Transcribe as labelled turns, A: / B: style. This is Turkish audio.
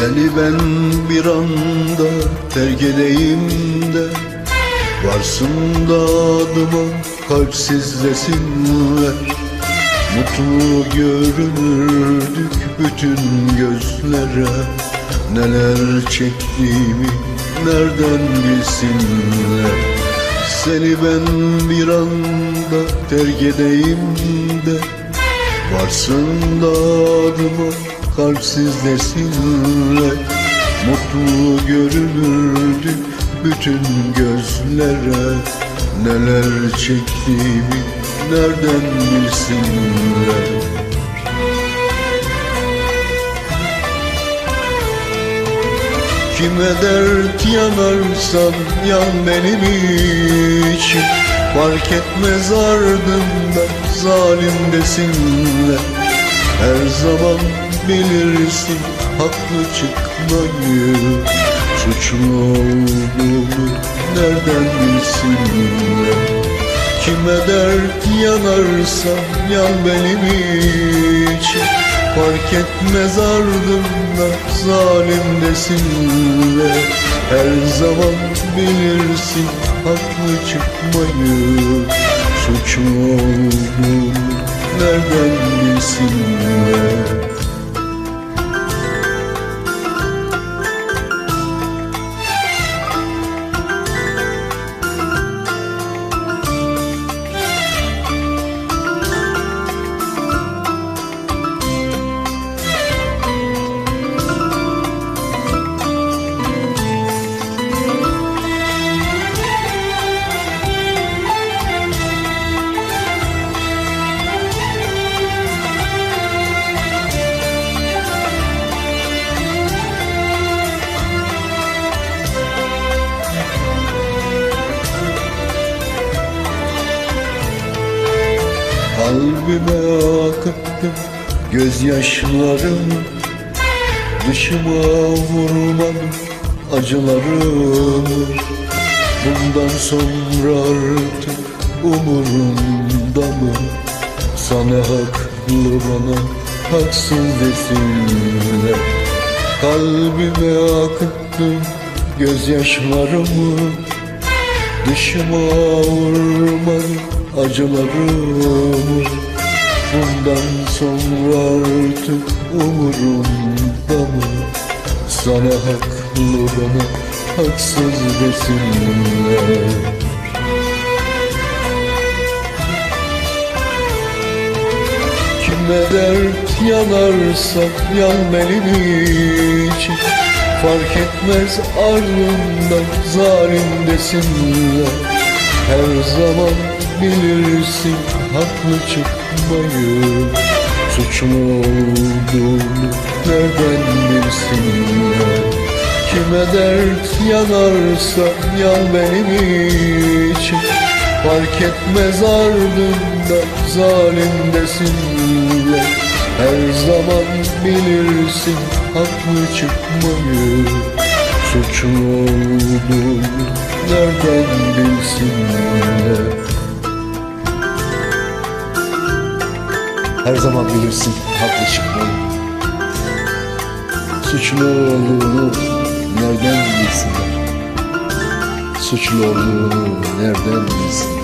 A: Seni ben bir anda terk edeyim de Varsın da adıma kalpsiz desinler Mutlu görünürdük bütün gözlere Neler çektiğimi nereden bilsinler Seni ben bir anda terk edeyim de Varsın da adıma kalpsiz desinler Mutlu görünürdü bütün gözlere. Neler çektiğimi nereden bilsinler? Kime dert yanarsan yan benim için. Fark etmez ardında zalim desinler Her zaman bilirsin haklı çıkmayı. Suçlu olduğunu nereden bilsinler Kime dert yanarsa yan benim için Fark etmez ardımda zalim desinler Her zaman bilirsin haklı çıkmayı. Suçlu olduğunu nereden bilsinler Kalbime akıttım gözyaşlarımı Dışıma vurmadım acılarımı. Bundan sonra artık umurumda mı? Sana haklı bana haksız desinler. Kalbime akıttım gözyaşlarımı Dışıma vurmadım acılarımı. Bundan sonra artık umurumda mı Sana haklı bana haksız desinler Kime dert yanarsa yan benim için Fark etmez ardından zalim desinler Her zaman bilirsin haklı çıkmayı. Suçlu olduğunu nereden bilsinler Kime dert yanarsa yan benim için. Fark etmez ardında zalim desinler Her zaman bilirsin haklı çıkmayı Suçlu olduğunu nereden bilsinler
B: Her zaman bilirsin haklı çıkmayı.
A: Suçlu olduğunu nereden bilsinler
B: Suçlu olduğunu nereden bilsin